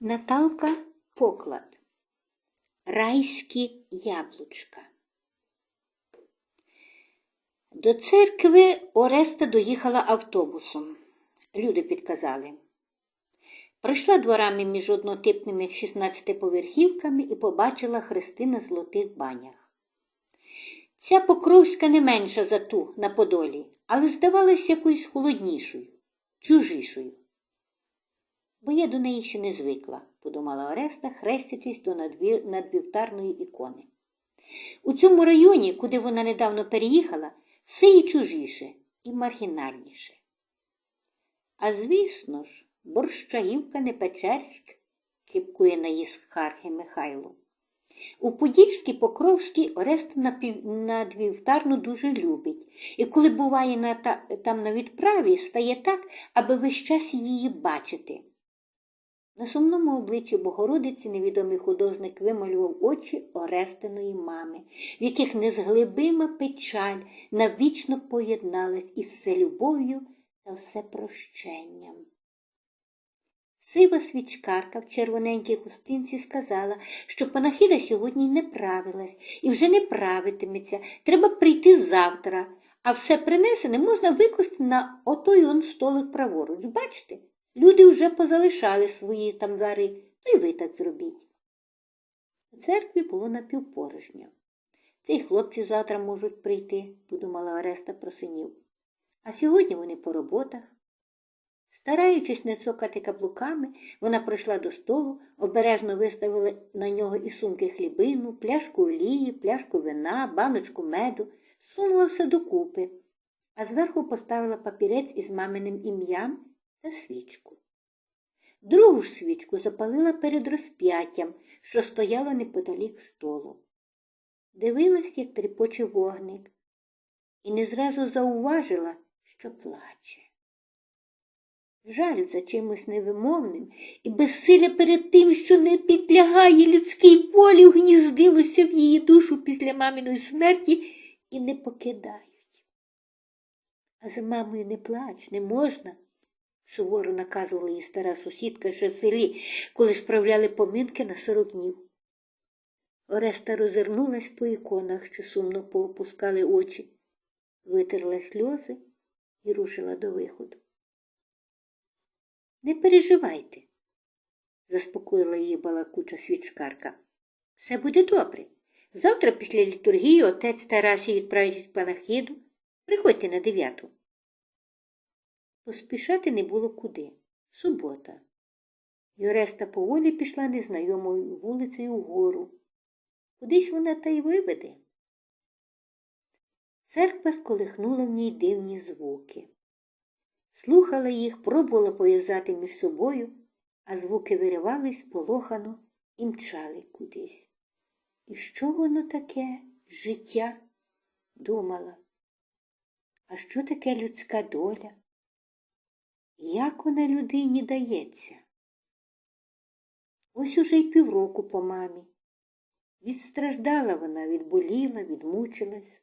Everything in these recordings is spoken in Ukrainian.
Наталка Поклад. Райські яблучка. До церкви Ореста доїхала автобусом. Люди підказали. Пройшла дворами між однотипними 16-поверхівками і побачила хрести на золотих банях. Ця покровська не менша за ту на Подолі, але здавалась якоюсь холоднішою, чужішою. Бо я до неї ще не звикла, подумала Ореста, хрестячись до надвівтарної ікони. У цьому районі, куди вона недавно переїхала, все і чужіше, і маргінальніше. А звісно ж, Борщаївка не Печерськ, кипкує на її Хархи Михайло. У Подільській Покровській напів... надвівтарну дуже любить, і коли буває на та... там на відправі, стає так, аби весь час її бачити. На сумному обличчі Богородиці невідомий художник вималював очі Орестиної мами, в яких незглибима печаль навічно поєдналась із вселюбов'ю та всепрощенням. Сива свічкарка в червоненькій хустинці сказала, що панахида сьогодні не правилась і вже не правитиметься, треба прийти завтра, а все принесене можна викласти на отой он столик праворуч. Бачите? Люди вже позалишали свої там двори, то й ви так зробіть. У церкві було напівпорожньо. Цей хлопці завтра можуть прийти, подумала Ореста про синів. А сьогодні вони по роботах. Стараючись не цокати каблуками, вона прийшла до столу, обережно виставила на нього і сумки хлібину, пляшку олії, пляшку вина, баночку меду, сунула все докупи, а зверху поставила папірець із маминим ім'ям та свічку. Другу ж свічку запалила перед розп'яттям, що стояло неподалік столу. Дивилась, як тріпоче вогник, і не зразу зауважила, що плаче. Жаль за чимось невимовним і безсилля перед тим, що не підлягає людській волі, гніздилося в її душу після маминої смерті і не покидають. А за мамою не плач, не можна суворо наказувала їй стара сусідка ще в селі, коли справляли поминки на сорок. Ореста розвернулась по іконах, що сумно поопускали очі, витерла сльози і рушила до виходу. Не переживайте, заспокоїла її балакуча свічкарка. Все буде добре. Завтра після літургії отець Тарасій відправить панахиду. Приходьте на дев'яту. Поспішати не було куди. Субота. Юреста поволі пішла незнайомою вулицею вгору. Кудись вона та й виведе. Церква сколихнула в ній дивні звуки. Слухала їх, пробувала пов'язати між собою, а звуки виривались полохано і мчали кудись. І що воно таке життя? думала. А що таке людська доля? Як вона людині дається? Ось уже й півроку по мамі. Відстраждала вона, відболіла, відмучилась.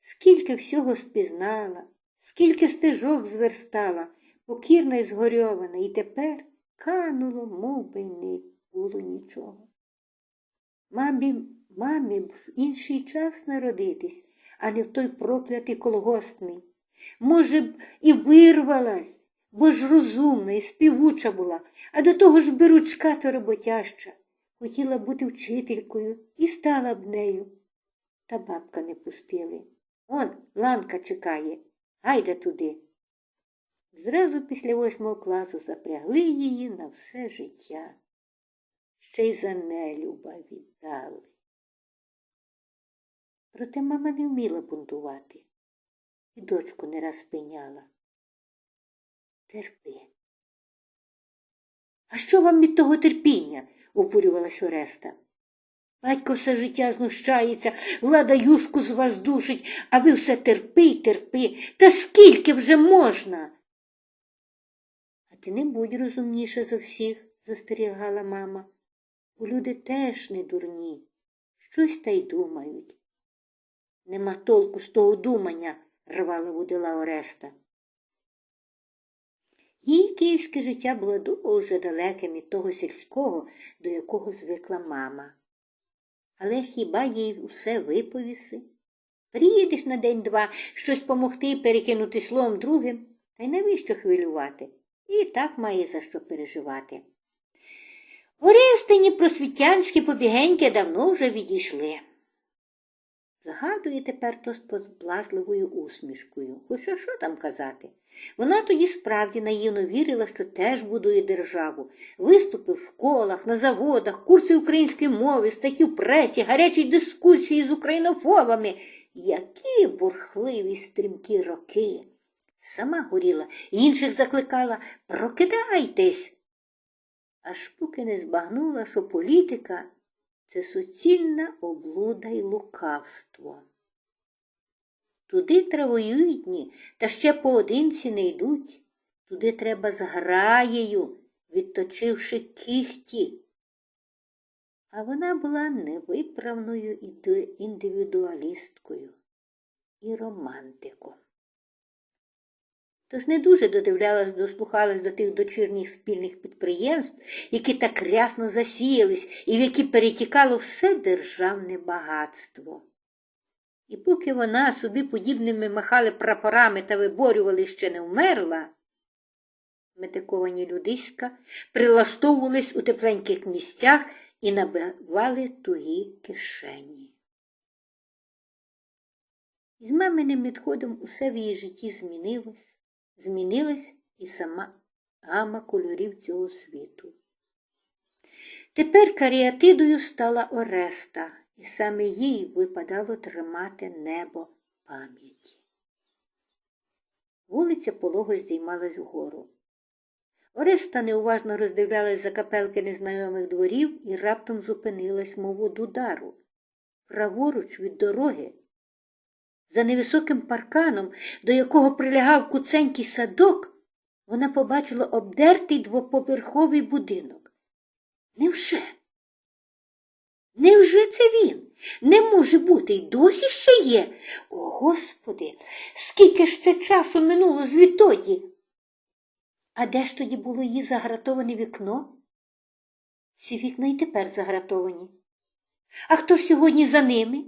Скільки всього спізнала, скільки стежок зверстала, покірна й згорьована, і тепер кануло, мов би не було нічого. Мамі, мамі б в інший час народитись, а не в той проклятий колгоспний. Може б, і вирвалась, бо ж розумна і співуча була, а до того ж беручка та роботяща. Хотіла бути вчителькою і стала б нею. Та бабка не пустили. Он ланка чекає, гайда туди. Зразу після восьмого класу запрягли її на все життя. Ще й за нелюба віддали. Проте мама не вміла бунтувати дочку не раз. Терпи. А що вам від того терпіння? обурювалась Ореста. Батько все життя знущається, влада юшку з вас душить, а ви все терпи й терпи. Та скільки вже можна? А ти не будь розумніша за всіх, застерігала мама. Бо люди теж не дурні, щось та й думають. Нема толку з того думання, рвала водила Ореста. Її київське життя було дуже далеким від того сільського, до якого звикла мама. Але хіба їй усе виповіси? Приїдеш на день-два щось помогти перекинути словом другим, та й навіщо хвилювати? І так має за що переживати. Орестині просвітянські побігеньки давно вже відійшли. Згадує тепер то з позблажливою усмішкою. Хоча що там казати? Вона тоді справді наївно вірила, що теж будує державу. Виступи в школах, на заводах, курси української мови, статті в пресі, гарячі дискусії з українофобами. Які бурхливі стрімкі роки. Сама горіла, інших закликала Прокидайтесь. Аж поки не збагнула, що політика це суцільна облуда й лукавство. Туди травоюють дні, та ще поодинці не йдуть. Туди треба з граєю, відточивши кіхті. А вона була невиправною індивідуалісткою і романтиком. Тож не дуже додивлялась, дослухалась до тих дочірніх спільних підприємств, які так рясно засіялись і в які перетікало все державне багатство. І поки вона собі подібними махали прапорами та виборювали ще не вмерла, метиковані людиська прилаштовувались у тепленьких місцях і набивали тугі кишені. Із маминим відходом усе в її житті змінилось, змінилась і сама гама кольорів цього світу. Тепер каріатидою стала Ореста, і саме їй випадало тримати небо пам'яті. Вулиця полого здіймалась вгору. Ореста неуважно роздивлялась за капелки незнайомих дворів і раптом зупинилась, мов од удару. Праворуч від дороги, за невисоким парканом, до якого прилягав куценький садок, вона побачила обдертий двоповерховий будинок. Невже? Невже це він? Не може бути, й досі ще є. О, Господи, скільки ж це часу минуло звідтоді? А де ж тоді було її загратоване вікно? Всі вікна й тепер загратовані. А хто ж сьогодні за ними?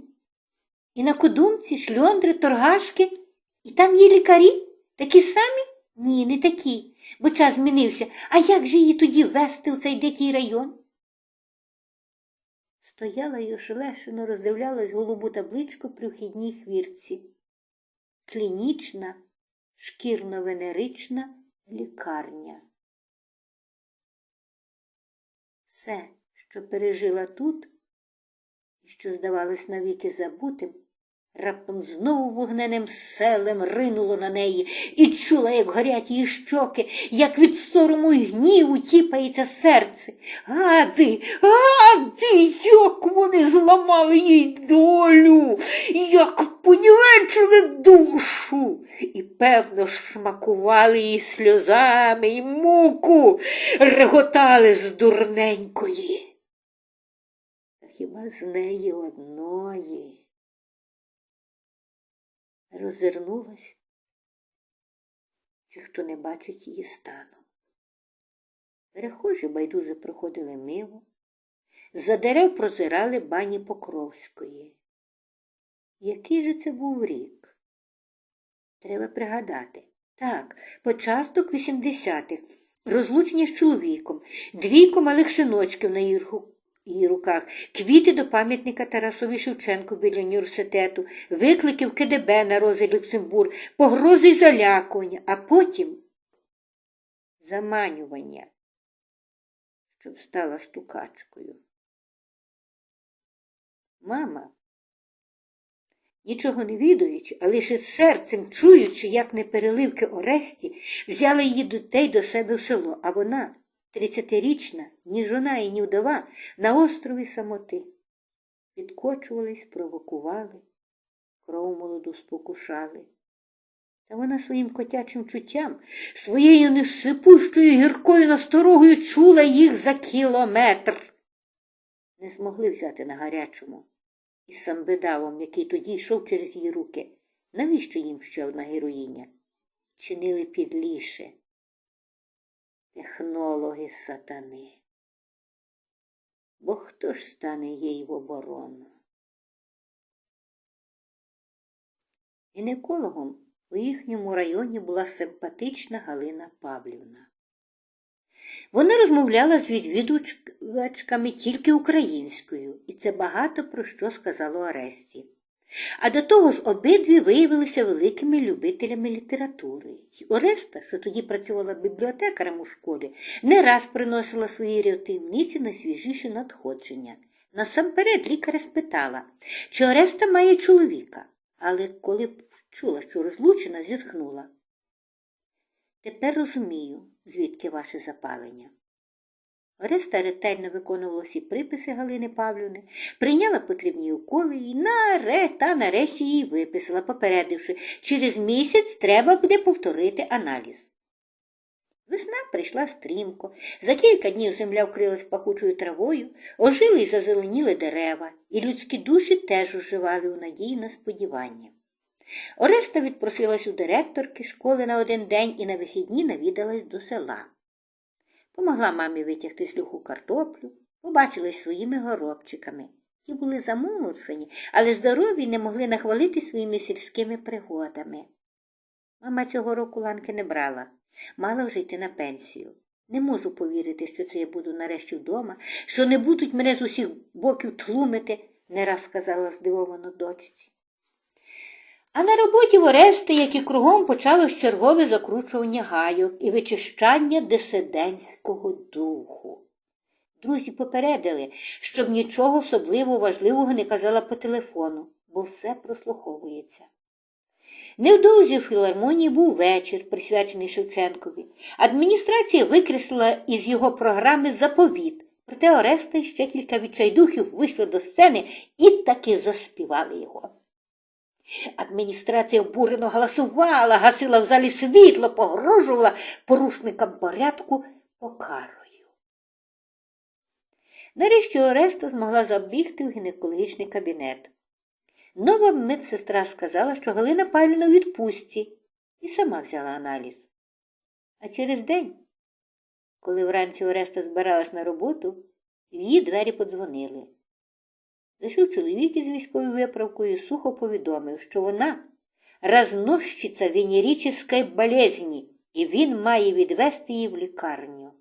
І на кодумці, шльондри, торгашки, і там є лікарі? Такі самі? Ні, не такі, бо час змінився. А як же її тоді вести у цей дикий район? Стояла й ошелешено роздивлялась голубу табличку при вхідній хвірці. Клінічна, шкірно-венерична лікарня. Все, що пережила тут, і що здавалось навіки забутим, раптом знову вогненим селем ринуло на неї і чула, як горять її щоки, як від сорому й гніву тіпається серце. Гади, гади, як вони зламали їй долю, як понівечили душу. І, певно ж, смакували її сльозами і муку, реготали з дурненької. Хіба з неї одної? Розвернулась, чи хто не бачить її стану. Перехожі байдуже проходили мимо, за дерев прозирали бані Покровської. Який же це був рік? Треба пригадати. Так, початок 80-х, розлучення з чоловіком, двійко малих синочків на ру- її руках, квіти до пам'ятника Тарасові Шевченку біля університету, виклики в КДБ на Розі Люксембург, погрози й залякування, а потім заманювання, щоб стала стукачкою. Мама, нічого не відаючи, а лише серцем чуючи, як непереливки Оресті, взяла її дітей до себе в село, а вона, тридцятирічна, ні жона і ні вдова, на острові самоти. Підкочувались, провокували, кров молоду спокушали. Та вона своїм котячим чуттям, своєю несипущою гіркою насторогою чула їх за кілометр. Не змогли взяти на гарячому із самбедавом, який тоді йшов через її руки. Навіщо їм ще одна героїня? Чинили підліше. Технологи сатани. Бо хто ж стане їй в оборону? Гінекологом у їхньому районі була симпатична Галина Павлівна. Вона розмовляла з відвідувачками тільки українською, і це багато про що сказало Оресті. А до того ж обидві виявилися великими любителями літератури. І Ореста, що тоді працювала бібліотекарем у школі, не раз приносила свої рятівниці найсвіжіші надходження. Насамперед лікаря спитала, чи Ореста має чоловіка, але коли чула, що розлучена, зітхнула. Тепер розумію, звідки ваше запалення. Ореста ретельно виконувала всі приписи Галини Павлівни, прийняла потрібні уколи і наре та нарешті її виписала, попередивши, через місяць треба буде повторити аналіз. Весна прийшла стрімко, за кілька днів земля вкрилась пахучою травою, ожили й зазеленіли дерева, і людські душі теж оживали у надії на сподівання. Ореста відпросилась у директорки школи на один день і на вихідні навідалась до села. Помогла мамі витягти з картоплю, побачилась своїми горобчиками. Ті були замурсені, але здорові не могли нахвалити своїми сільськими пригодами. Мама цього року ланки не брала, мала вже йти на пенсію. Не можу повірити, що це я буду нарешті вдома, що не будуть мене з усіх боків тлумити, не раз сказала здивовано дочці. А на роботі в Орести, як і кругом, почалось чергове закручування гайок і вичищання дисидентського духу. Друзі попередили, щоб нічого особливо важливого не казала по телефону, бо все прослуховується. Невдовзі в філармонії був вечір, присвячений Шевченкові. Адміністрація викреслила із його програми заповіт, проте Ореста і ще кілька відчайдухів вийшли до сцени і таки заспівали його. Адміністрація обурено голосувала, гасила в залі світло, погрожувала порушникам порядку покарою. Нарешті Ореста змогла забігти в гінекологічний кабінет. Нова медсестра сказала, що Галина Павлівна у відпустці, і сама взяла аналіз. А через день, коли вранці Ореста збиралась на роботу, в її двері подзвонили. Зайшов чоловік із військовою виправкою і сухо повідомив, що вона разносчиця венерической болезні, і він має відвести її в лікарню.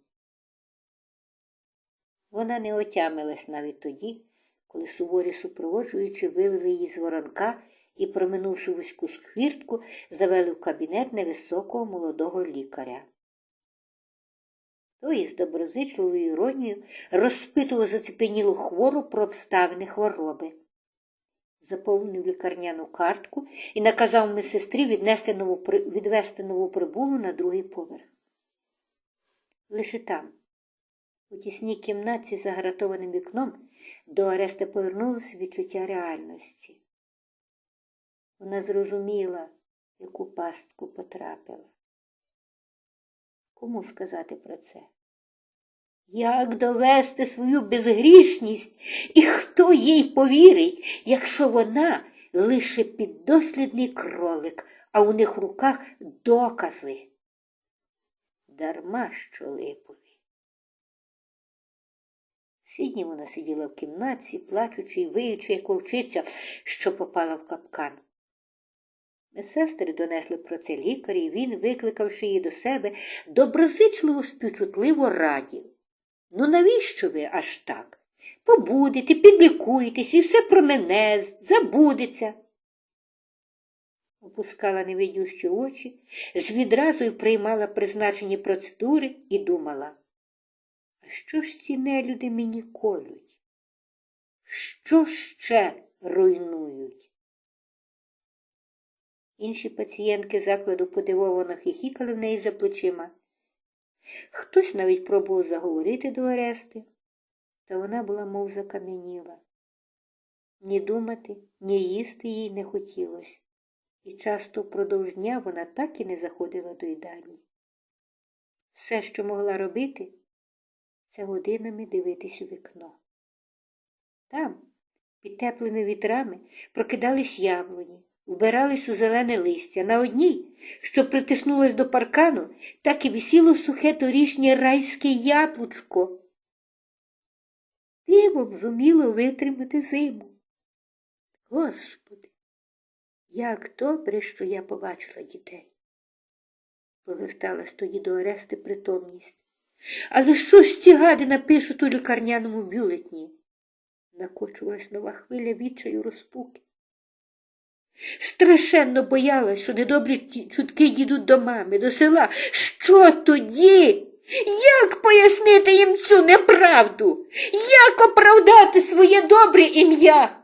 Вона не отямилась навіть тоді, коли суворі супроводжуючи вивели її з воронка і, проминувши вузьку сквіртку, завели в кабінет невисокого молодого лікаря. Той із доброзичливою іронією розпитував зацепенілу хвору про обставини хвороби. Заповнив лікарняну картку і наказав медсестрі віднести нову, відвести нову прибулу на другий поверх. Лише там, у тісній кімнаті з загратованим вікном, до Ареста повернулося відчуття реальності. Вона зрозуміла, яку пастку потрапила. Кому сказати про це? Як довести свою безгрішність і хто їй повірить, якщо вона лише піддослідний кролик, а у них в руках докази? Дарма що липові. Сідні вона сиділа в кімнаті, плачучи і виючи, як вовчиця, що попала в капкан. Медсестри донесли про це лікарі, і він, викликавши її до себе, доброзичливо співчутливо радів. Ну, навіщо ви аж так? Побудете, підлікуєтесь і все про мене забудеться. Опускала невидющі очі, з відразу приймала призначені процедури і думала. А що ж ці нелюди мені колють? Що ще руйнують? Інші пацієнтки закладу подивовано хихікали в неї за плечима. Хтось навіть пробував заговорити до Орести, та вона була мов закам'яніла. Ні думати, ні їсти їй не хотілося, і часто впродовж дня вона так і не заходила до їдальні. Все, що могла робити, це годинами дивитись у вікно. Там, під теплими вітрами, прокидались яблуні, вбирались у зелене листя. На одній, що притиснулась до паркану, так і висіло сухе торішнє райське яблучко. Дивом зуміло витримати зиму. Господи, як добре, що я побачила дітей. Поверталась тоді до Орести притомність. Але що ж ці гади напишуть у лікарняному бюлетні? Накочувалась нова хвиля відчаю розпуки. Страшенно боялась, що недобрі чутки дійдуть до мами, до села. Що тоді? Як пояснити їм цю неправду? Як оправдати своє добре ім'я?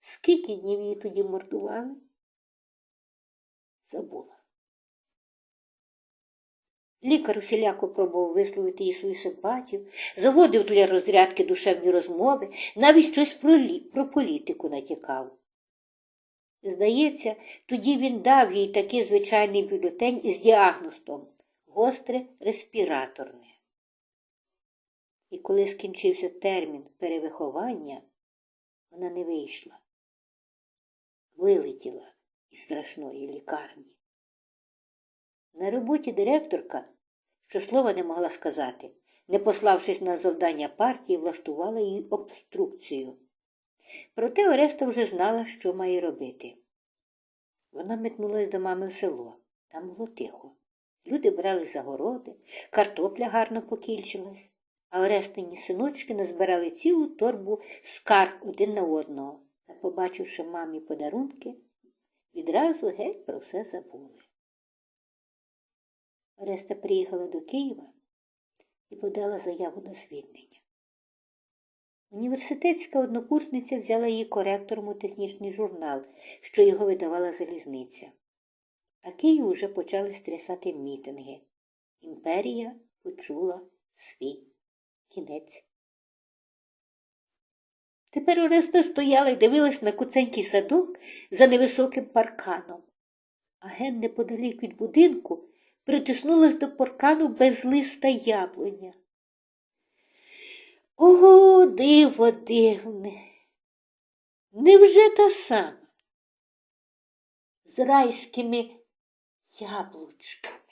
Скільки днів її тоді мордували? Забула. Лікар усіляко пробував висловити їй свою симпатію, заводив для розрядки душевні розмови, навіть щось про, лі... про політику натякав. Здається, тоді він дав їй такий звичайний бюлетень із діагностом гостре респіраторне. І коли скінчився термін перевиховання, вона не вийшла, вилетіла із страшної лікарні. На роботі директорка, що слова не могла сказати, не пославшись на завдання партії, влаштувала їй обструкцію. Проте Ореста вже знала, що має робити. Вона метнулась до мами в село. Там було тихо. Люди брали загороди, картопля гарно покільчилась, а Орестині синочки назбирали цілу торбу скарг один на одного, та, побачивши мамі подарунки, відразу геть про все забули. Ореста приїхала до Києва і подала заяву на звільнення. Університетська однокурсниця взяла її коректором у технічний журнал, що його видавала залізниця. А Київ уже почали стрясати мітинги. Імперія почула свій кінець. Тепер Ореста стояла і дивилась на куценький садок за невисоким парканом. А ген неподалік від будинку притиснулась до паркану безлиста яблуня. Ого, диво дивне. Невже та сама? З райськими яблучками.